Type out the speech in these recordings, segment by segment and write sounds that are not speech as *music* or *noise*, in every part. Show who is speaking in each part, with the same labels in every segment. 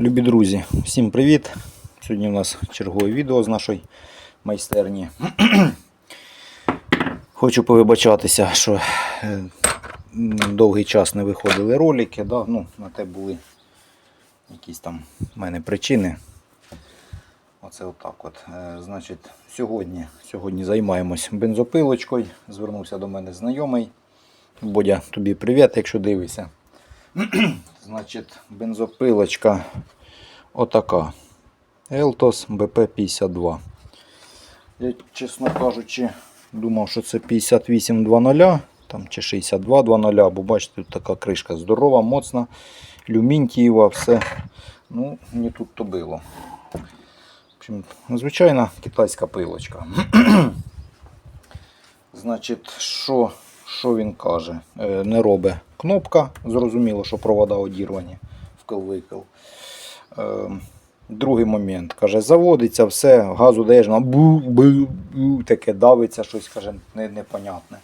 Speaker 1: Любі друзі, всім привіт! Сьогодні у нас чергове відео з нашої майстерні. *clears throat* Хочу повибачатися, що е, довгий час не виходили ролики. Да? Ну, на те були якісь там в мене причини. Оце отак от. Е, Значить, сьогодні, сьогодні займаємось бензопилочкою. Звернувся до мене знайомий. Бодя, тобі привіт, якщо дивишся. *clears throat* Значить, бензопилочка отака. Eltos BP52. Я, чесно кажучи, думав, що це 5820 там, чи 6220, бо бачите, тут така кришка здорова, моцна, люмінтієва, все. Ну, не тут то було. В общем, звичайна китайська пилочка. *clears throat* Значить, що, що він каже? Е, не робить кнопка. Зрозуміло, що провода одірвані вкл-викл. Е, другий момент. Каже, заводиться все, газу даєш, бу, бу, бу, таке давиться, щось каже, не, непонятне.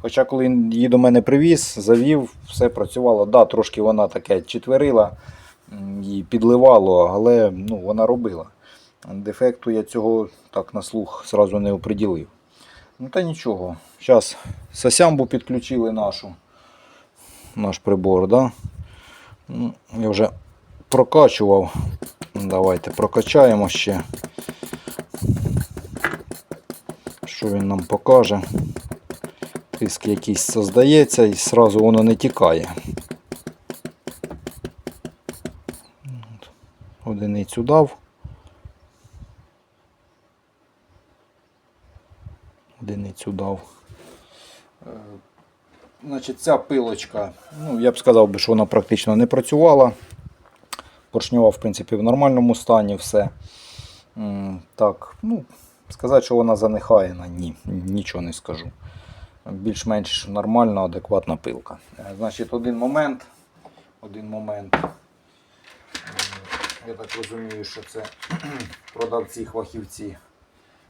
Speaker 1: Хоча, коли він її до мене привіз, завів, все працювало. Да, трошки вона таке четверила і підливало, але ну, вона робила. Дефекту я цього так на слух зразу не оприділив. Ну та нічого. Зараз сосямбу підключили нашу. Наш прибор, да? Ну, Я вже прокачував. Давайте прокачаємо ще. Що він нам покаже? Тиск якийсь создається і зразу воно не тікає. Одиницю дав. Одиницю дав. Е, Значить, ця пилочка, ну, я б сказав, що вона практично не працювала. Поршньова, в принципі, в нормальному стані все. Так, ну, сказати, що вона занехаєна, ні, нічого не скажу. Більш-менш нормальна, адекватна пилка. Е, Значить, один момент. Один момент. Я так розумію, що це *clears throat* продавці, фахівці,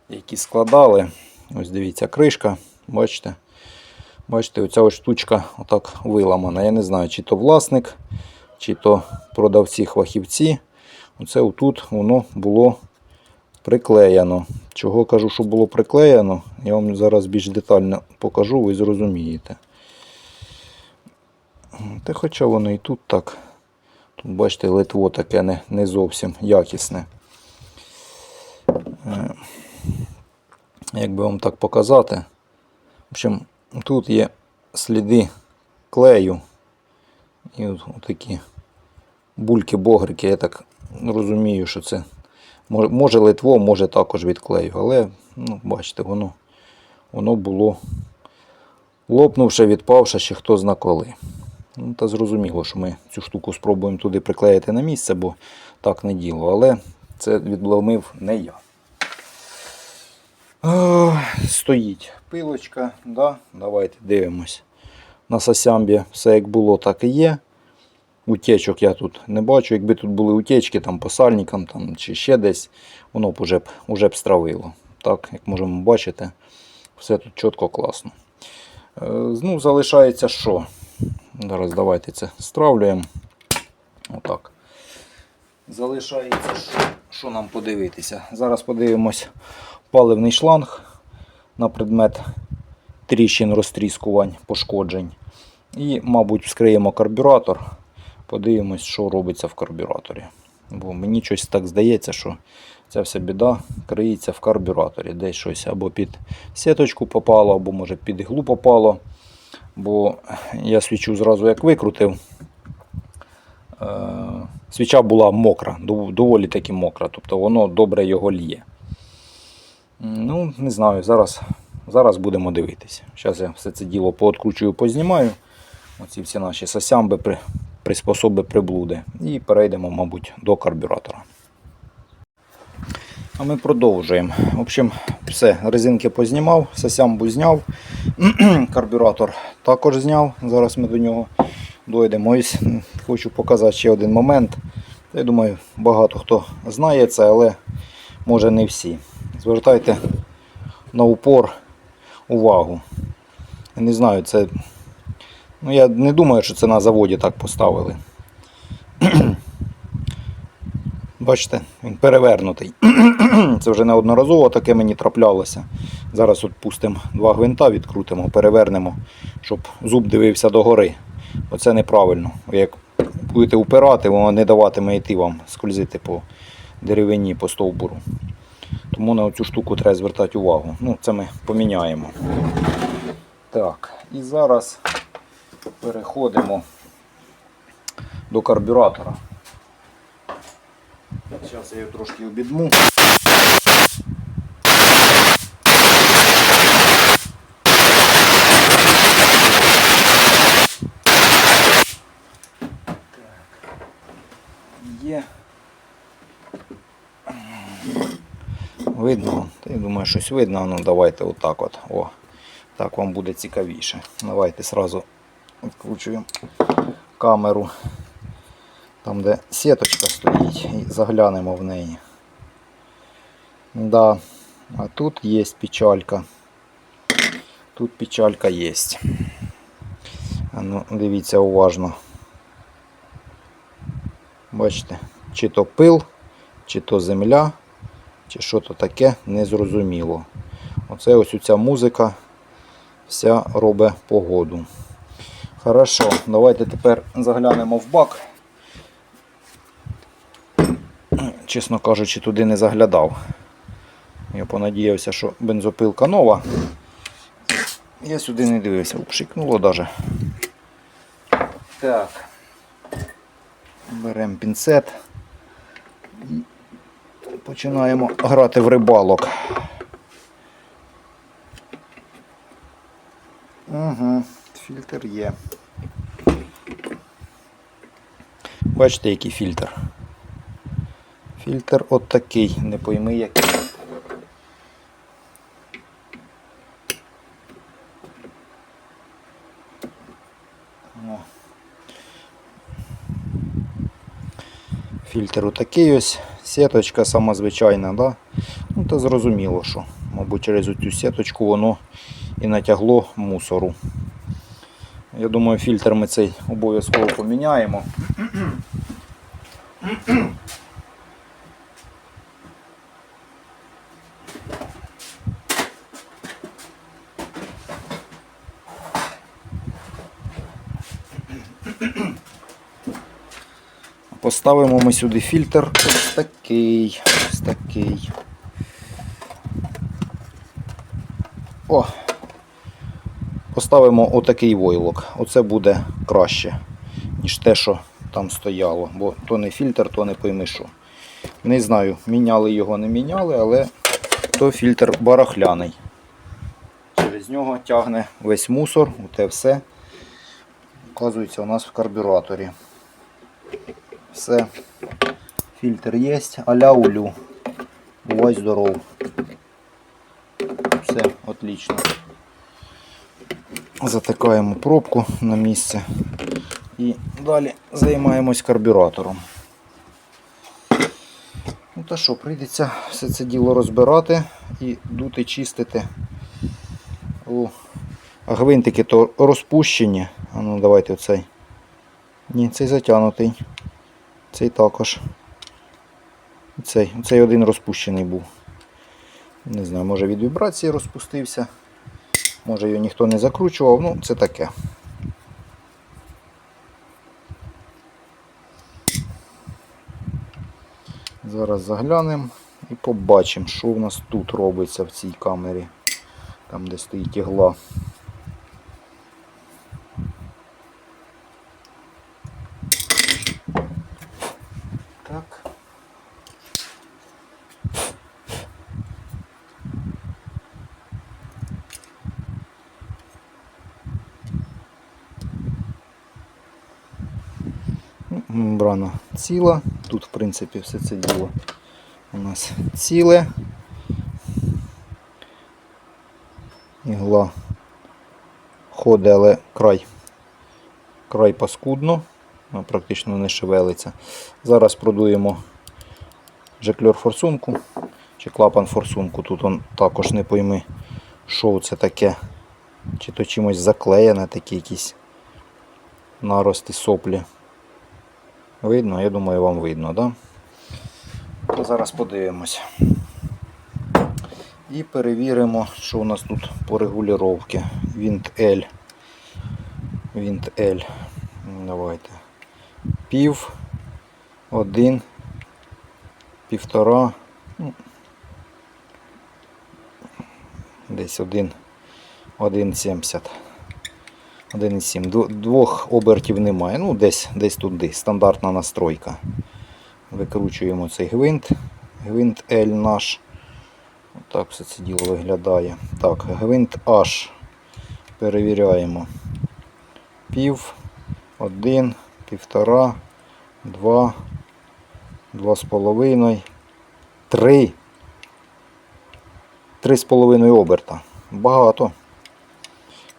Speaker 1: які складали. Ось дивіться, кришка, бачите. Бачите, оця ось штучка отак виламана. Я не знаю, чи то власник, чи то продавці фахівці. Оце отут воно було приклеєно. Чого кажу, що було приклеєно, я вам зараз більш детально покажу, ви зрозумієте. Та хоча воно і тут так. Тут, бачите, литво таке не, не зовсім якісне. Як би вам так показати. В общем, тут є сліди клею. І от, такі бульки-богрики. Я так розумію, що це може литво, може також від клею. Але, ну, бачите, воно, воно було лопнувши, відпавши, ще хто зна коли. Ну, та зрозуміло, що ми цю штуку спробуємо туди приклеїти на місце, бо так не діло. Але це відломив не я. Е, Стоїть пилочка, да? давайте дивимось. На сосямбі все як було, так і є. Утечок я тут не бачу. Якби тут були утечки там по сальникам там, чи ще десь, воно б уже б, уже б стравило. Так, як можемо бачити, все тут чітко класно. Е, Ну, залишається що? Зараз давайте це стравлюємо. Отак. Залишається, що, що нам подивитися. Зараз подивимось паливний шланг на предмет тріщин, розтріскувань, пошкоджень. І, мабуть, вскриємо карбюратор, подивимось, що робиться в карбюраторі. Бо мені щось так здається, що ця вся біда криється в карбюраторі. Десь щось або під сіточку попало, або може під іглу попало. Бо я свічу зразу як викрутив. Е, Свіча була мокра, доволі таки мокра, тобто воно добре його лє. Ну, не знаю, зараз, зараз будемо дивитися. Зараз я все це діло пооткручую, познімаю. Оці всі наші сосямби, при, приспособи, приблуди. І перейдемо, мабуть, до карбюратора. А ми продовжуємо. В общем, все, резинки познімав, сосямбу зняв, *clears throat* карбюратор також зняв. Зараз ми до нього дойдемо. Ось хочу показати ще один момент. Я думаю, багато хто знає це, але може не всі. Звертайте на упор увагу. Я не знаю, це. Ну, я не думаю, що це на заводі так поставили. *clears throat* Бачите, він перевернутий. *clears throat* Це вже неодноразово таке мені траплялося. Зараз от пустимо два гвинта, відкрутимо, перевернемо, щоб зуб дивився догори. Оце неправильно. Як будете упирати, воно не даватиме йти вам скользити по деревині, по стовбуру. Тому на цю штуку треба звертати увагу. Ну, це ми поміняємо. Так, і зараз переходимо до карбюратора. Зараз я його трошки обідму. Є. Видно? Я думаю, щось видно. Ну давайте отак от. О, так вам буде цікавіше. Давайте сразу відкручуємо камеру. Там, де сіточка стоїть, і заглянемо в неї. Да. А тут є печалька. Тут печалька є. Ну, дивіться уважно. Бачите, чи то пил, чи то земля, чи що то таке, незрозуміло. Оце ось ця музика вся робить погоду. Хорошо, давайте тепер заглянемо в бак. Чесно кажучи, туди не заглядав. Я понадіявся, що бензопилка нова. Я сюди не дивився, пшикнуло даже. Так. Беремо пінцет починаємо грати в рибалок. Угу, фільтр є. Бачите, який фільтр. Фільтр от такий, не пойми який. О. Фільтр отакий ось, сіточка сама звичайна, да? ну то зрозуміло, що, мабуть, через цю сіточку воно і натягло мусору. Я думаю, фільтр ми цей обов'язково поміняємо. Поставимо ми сюди фільтр ось такий, ось такий. О! Поставимо отакий войлок. Оце буде краще, ніж те, що там стояло. Бо то не фільтр, то не пойми що. Не знаю, міняли його, не міняли, але то фільтр барахляний. Через нього тягне весь мусор, оте все. Оказується у нас в карбюраторі. Все. Фільтр є, аля улю. Бувай здоров. Все, отлично. Затикаємо пробку на місце і далі займаємось карбюратором. Ну та що, прийдеться все це діло розбирати і дути чистити. О, а гвинтики то розпущені. А ну давайте оцей. Ні, цей затягнутий. Цей також. Цей, цей один розпущений був. Не знаю, може від вібрації розпустився. Може його ніхто не закручував, ну це таке. Зараз заглянемо і побачимо, що в нас тут робиться в цій камері, там де стоїть ігла. Так. Ну, Мембрана ціла. Тут, в принципі, все це діло у нас ціле. Ігла ходить, але край, край паскудно, вона практично не шевелиться. Зараз продуємо жекльор форсунку чи клапан форсунку. Тут он також не пойми, що це таке. Чи то чимось заклеєне, такі якісь нарости соплі. Видно, я думаю, вам видно, да? зараз подивимось. І перевіримо, що у нас тут по регулювання. Вінт L. Вінт L. Давайте. Пів, один, півтора. ну, Десь один, 1,70. 1,7. Дво- Двох обертів немає. Ну, десь, десь туди. Стандартна настройка. Викручуємо цей гвинт. Гвинт L наш. Так все це діло виглядає. Так, гвинт H. Перевіряємо. Пів, один, півтора, два, два з половиною, три. Три з половиною оберта. Багато.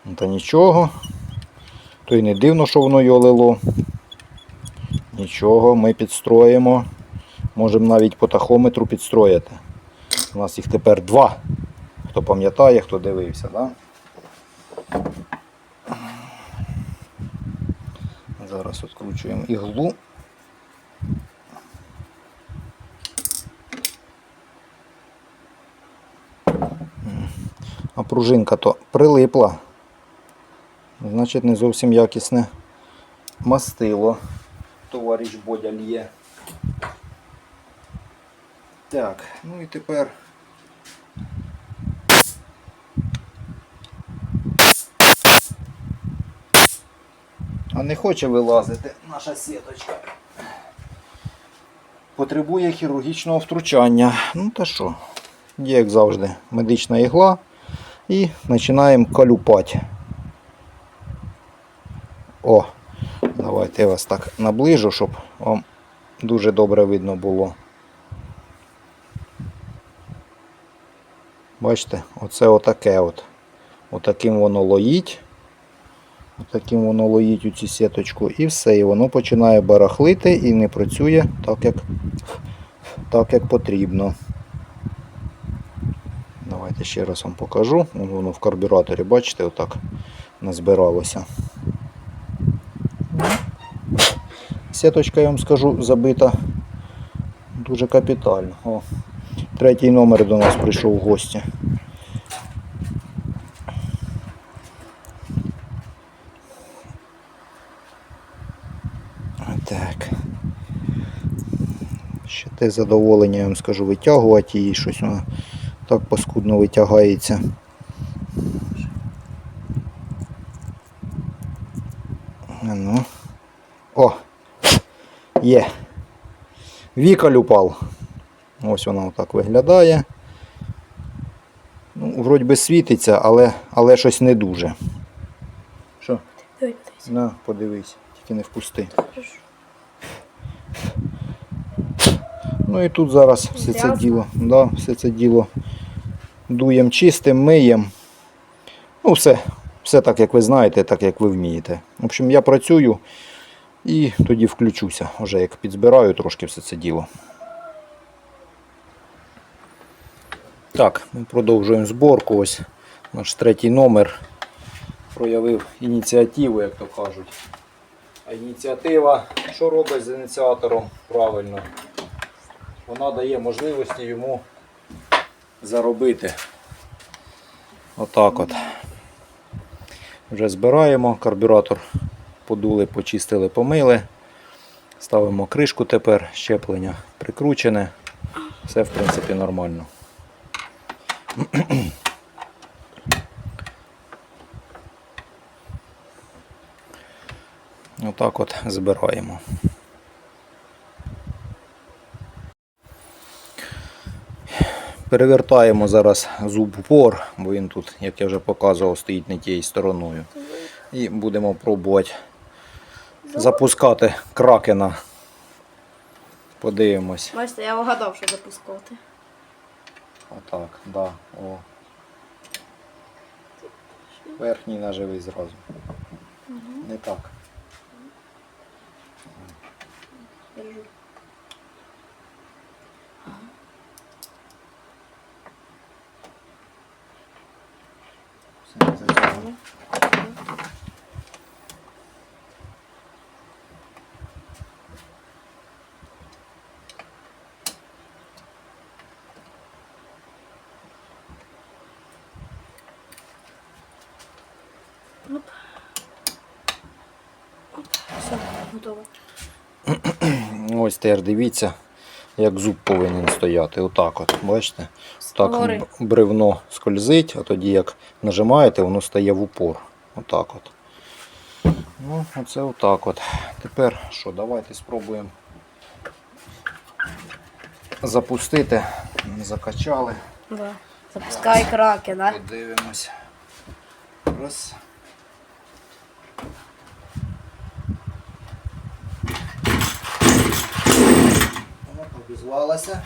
Speaker 1: Ну, Та нічого. То й не дивно, що воно його лило. Нічого, ми підстроїмо. Можемо навіть по тахометру підстроїти. У нас їх тепер два. Хто пам'ятає, хто дивився, да? Зараз відкручуємо іглу. А пружинка то прилипла. Значить, не зовсім якісне мастило. Товариш Бодя лє. Так, ну і тепер. А не хоче вилазити наша сіточка. Потребує хірургічного втручання. Ну та що, як завжди, медична ігла і починаємо калюпати. О, давайте я вас так наближу, щоб вам дуже добре видно було. Бачите, оце отаке от. Отаким воно лоїть. Отаким воно лоїть у цю сіточку і все. І воно починає барахлити і не працює так, як, так, як потрібно. Давайте ще раз вам покажу. Воно в карбюраторі, бачите, отак назбиралося. Сіточка, я вам скажу, забита дуже капітально. О, третій номер до нас прийшов в гості. Так. Ще те задоволення, я вам скажу, витягувати її щось вона так паскудно витягається. Ну. О! Є. Вікаль упав. Ось вона отак виглядає. Ну, вроді би світиться, але, але щось не дуже. Що?
Speaker 2: Ой, дивіться.
Speaker 1: На, подивись, тільки не впусти.
Speaker 2: Хорошо.
Speaker 1: Ну і тут зараз все це діло, да, все це діло дуєм чистим, миєм. Ну, все, все так, як ви знаєте, так як ви вмієте. В общем, я працюю і тоді включуся, вже як підзбираю трошки все це діло. Так, ми продовжуємо зборку. Ось наш третій номер проявив ініціативу, як то кажуть. А ініціатива, що робить з ініціатором правильно? Вона дає можливості йому заробити. Отак от. Вже збираємо, карбюратор подули, почистили, помили. Ставимо кришку тепер, щеплення прикручене. Все в принципі нормально. *clears throat* Отак от збираємо. Перевертаємо зараз зуб упор, бо він тут, як я вже показував, стоїть не тією стороною. І будемо пробувати запускати кракена. Подивимось.
Speaker 2: Бачите, я вгадав, що запускати.
Speaker 1: Отак, да. О. Верхній наживий зразу. Не так.
Speaker 2: Держу.
Speaker 1: Все не
Speaker 2: Оп. Оп. Все, готово. *clears throat*
Speaker 1: Ось тепер дивіться, як зуб повинен стояти. Отак от, бачите? Так бревно скользить, а тоді як нажимаєте, воно стає в упор. Отак от. Ну, оце отак от. Тепер що, давайте спробуємо запустити. Закачали.
Speaker 2: Да. Запускай краки, да?
Speaker 1: Подивимось. Раз. Обізвалася.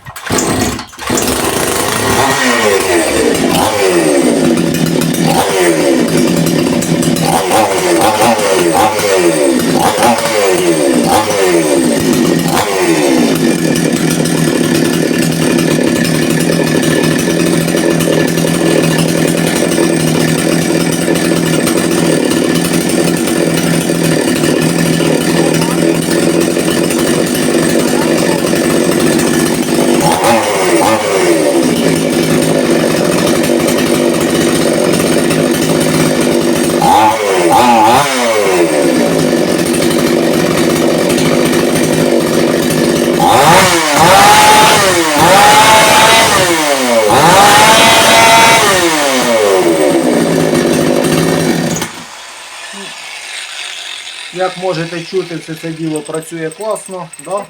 Speaker 1: Як можете чути, все це діло працює класно. Да?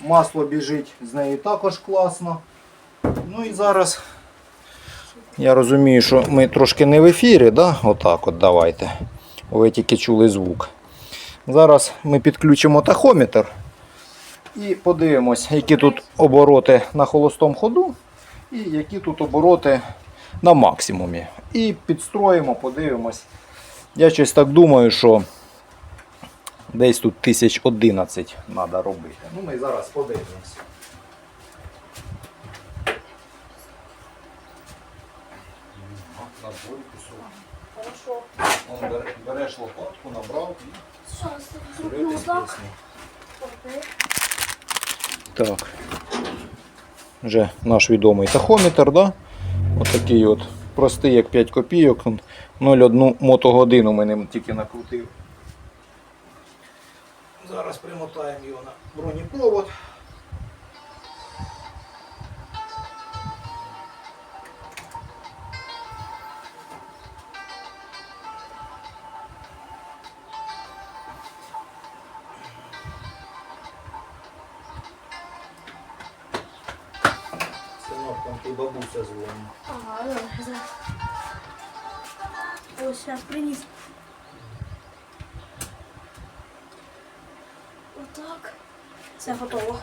Speaker 1: Масло біжить з нею також класно. Ну і зараз я розумію, що ми трошки не в ефірі, да? отак от давайте. Ви тільки чули звук. Зараз ми підключимо тахометр і подивимось, які тут обороти на холостому ходу і які тут обороти на максимумі. І підстроїмо, подивимось. Я щось так думаю, що десь тут 1011 треба робити. Ну ми зараз подивимось.
Speaker 2: Хорошо.
Speaker 1: Береш лопатку, набрав і дивитись. Так. Вже наш відомий тахометр, да? Отакий от простий, як 5 копійок. 0,1 мотогодину ми ним тільки накрутив. Зараз примотаємо його на бронепровод. Ти бабуся дзвонить.
Speaker 2: Ага, зараз. Ось, зараз приніс. Отак. Все готово.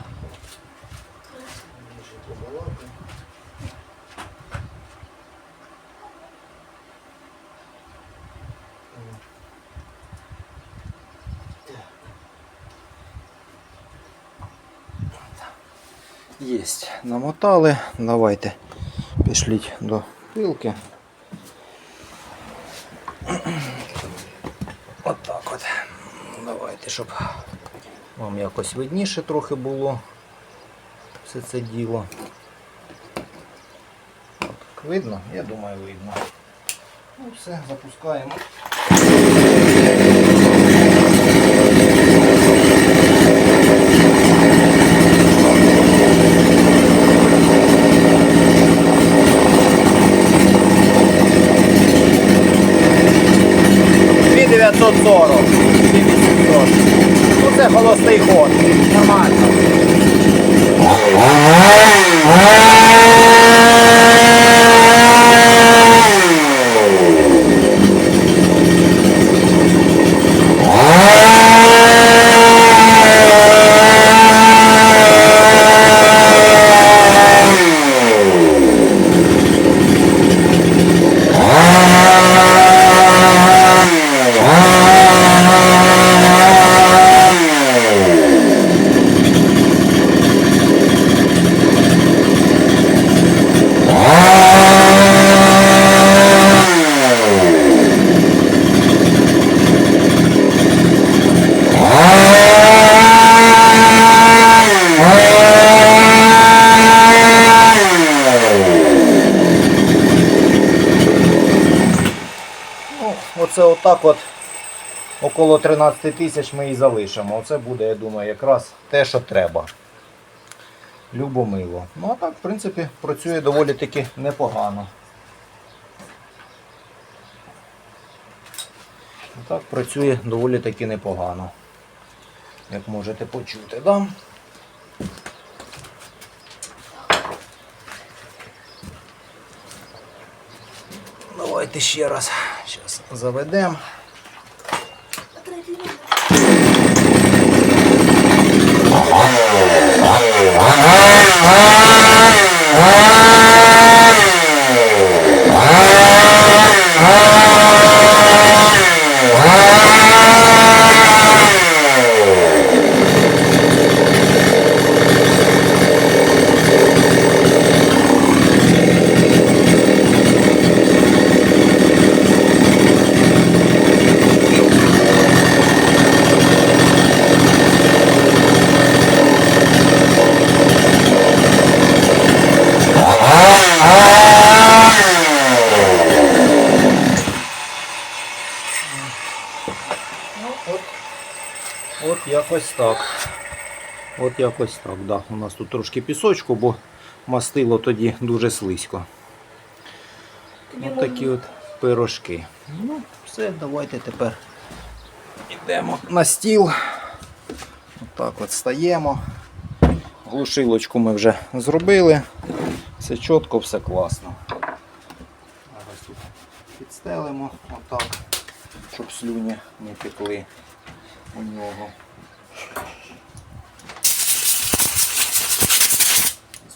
Speaker 1: Єсть, намотали. Давайте пішліть до пилки. От от. Давайте, щоб вам якось видніше трохи було все це діло. Так видно? Я думаю, видно. Ну все, запускаємо. Отак от около 13 тисяч ми і залишимо. Оце буде, я думаю, якраз те, що треба. Любомило. Ну а так, в принципі, працює доволі таки непогано. Так, працює доволі таки непогано. Як можете почути, да? Давайте ще раз. Зараз заведемо. Якось так. От якось так. Да. У нас тут трошки пісочку, бо мастило тоді дуже слизько. Ось такі от пирожки. Ну, все, давайте тепер йдемо на стіл. Отак от стаємо. Глушилочку ми вже зробили. Все чітко, все класно. Зараз тут підстелимо отак, щоб слюні не текли у нього.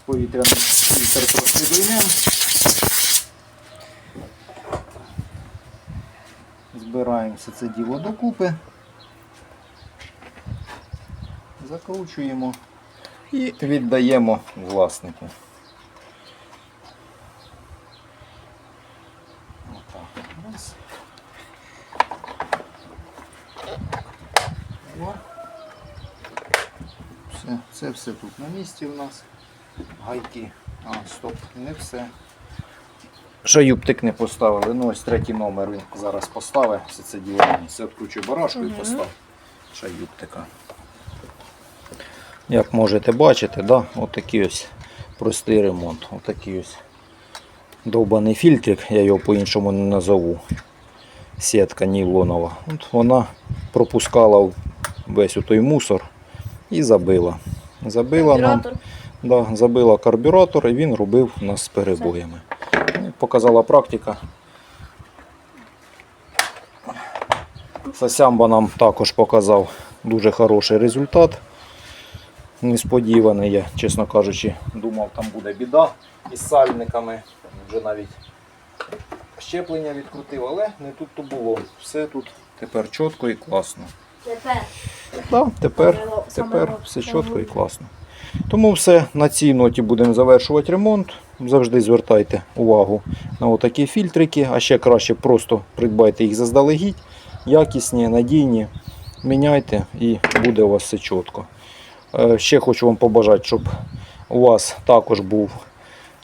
Speaker 1: З повітряним фільтр трошки виймемо. Збираємо все це діло докупи. Закручуємо і віддаємо власнику. Отак. Раз. О. Все, це все тут на місці у нас. Гайки. А, стоп, не все. Шаюптик не поставили. Ну ось третій номер він зараз поставив. Все це діло місце. Откручу барашку і постав шаюптика. Як можете бачити, да, отакий ось простий ремонт. Отакий ось довбаний фільтрик, я його по-іншому не назову. Сітка нейлонова. От вона пропускала весь той мусор і забила. Забила нам. Да, забила карбюратор і він робив у нас з перебоями. Ну, Показала практика. Сасямба нам також показав дуже хороший результат. Несподіваний, я, чесно кажучи, думав, там буде біда із сальниками. Вже навіть щеплення відкрутив, але не тут то було. Все тут тепер чітко і класно.
Speaker 2: Тепер.
Speaker 1: Да, тепер, тепер все чітко і класно. Тому все, на цій ноті будемо завершувати ремонт. Завжди звертайте увагу на отакі фільтрики, а ще краще просто придбайте їх заздалегідь, якісні, надійні. Міняйте і буде у вас все чітко. Е, Ще хочу вам побажати, щоб у вас також був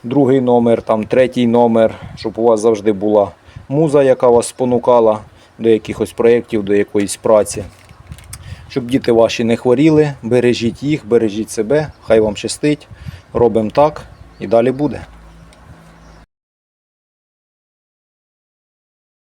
Speaker 1: другий номер, там, третій номер, щоб у вас завжди була муза, яка вас спонукала до якихось проєктів, до якоїсь праці. Щоб діти ваші не хворіли, бережіть їх, бережіть себе, хай вам щастить. Робимо так і далі буде.